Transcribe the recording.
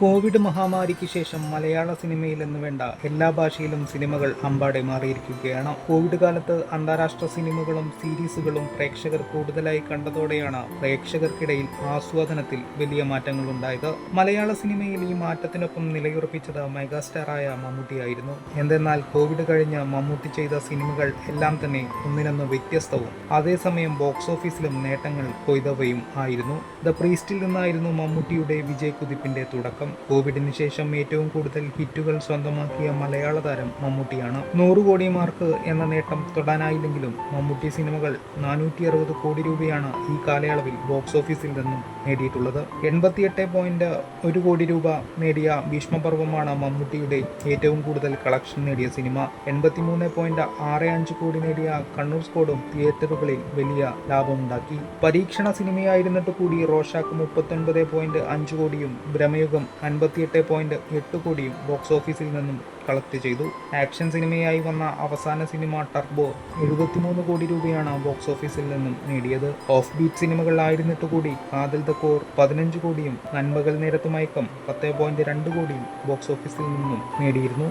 Covid മഹാമാരിക്ക് ശേഷം മലയാള സിനിമയിൽ എന്ന് വേണ്ട എല്ലാ ഭാഷയിലും സിനിമകൾ അമ്പാടെ മാറിയിരിക്കുകയാണ്. കോവിഡ് കാലത്ത് അന്താരാഷ്ട്ര സിനിമകളും സീരീസുകളും പ്രേക്ഷകർ കൂടുതലായി കണ്ടതോടെയാണ് പ്രേക്ഷകർക്കിടയിൽ ആസ്വാദനത്തിൽ വലിയ മാറ്റങ്ങൾ ഉണ്ടായത് മലയാള സിനിമയിൽ ഈ മാറ്റത്തിനൊപ്പം നിലയുറപ്പിച്ചത് മെഗാസ്റ്റാറായ മമ്മൂട്ടിയായിരുന്നു എന്തെന്നാൽ കോവിഡ് കഴിഞ്ഞ് മമ്മൂട്ടി ചെയ്ത സിനിമകൾ എല്ലാം തന്നെ ഒന്നിനൊന്ന് വ്യത്യസ്തവും. അതേസമയം ബോക്സ് ഓഫീസിലും നേട്ടങ്ങൾ കൊയ്തവയും ആയിരുന്നു. ദ പ്രീസ്റ്റിൽ നിന്നായിരുന്നു മമ്മൂട്ടിയുടെ വിജയക്കുതിപ്പിന്റെ തുടക്കം. കോവിഡിന് ശേഷം ഏറ്റവും കൂടുതൽ ഹിറ്റുകൾ സ്വന്തമാക്കിയ മലയാള താരം മമ്മൂട്ടിയാണ്. നൂറ് കോടി മാർക്ക് എന്ന നേട്ടം തൊടാനായില്ലെങ്കിലും മമ്മൂട്ടി സിനിമകൾ നാനൂറ്റി കോടി രൂപയാണ് ഈ കാലയളവിൽ ബോക്സ് ഓഫീസിൽ നിന്നും നേടിയിട്ടുള്ളത്. എൺപത്തിയെട്ട് പോയിന്റ് ഒരു കോടി രൂപ നേടിയ ഭീഷ്മപർവമാണ് മമ്മൂട്ടിയുടെ ഏറ്റവും കൂടുതൽ കളക്ഷൻ നേടിയ സിനിമ എൺപത്തിമൂന്ന് പോയിന്റ് ആറ് അഞ്ച് കോടി നേടിയ കണ്ണൂർ സ്കോഡും തിയേറ്ററുകളിൽ വലിയ ലാഭമുണ്ടാക്കി. പരീക്ഷണ സിനിമയായിരുന്നിട്ട് കൂടി റോഷാക്ക് മുപ്പത്തൊൻപത് പോയിന്റ് അഞ്ച് കോടിയും ഭ്രമയുഗം അൻപത്തിയെട്ട് എട്ട് കോടിയും ബോക്സ് ഓഫീസിൽ നിന്നും കളക്ട് ചെയ്തു. ആക്ഷൻ സിനിമയായി വന്ന അവസാന സിനിമ ടർബോ എഴുപത്തിമൂന്ന് കോടി രൂപയാണ് ബോക്സ് ഓഫീസിൽ നിന്നും നേടിയത്. ഓഫ് ബീറ്റ് സിനിമകളായിരുന്നിട്ട് കൂടി കാതൽ ദ കോർ പതിനഞ്ച് കോടിയും നന്മകൾ നേരത്ത് മയക്കം പത്ത് പോയിന്റ് രണ്ട് കോടിയും ബോക്സ് ഓഫീസിൽ നിന്നും നേടിയിരുന്നു.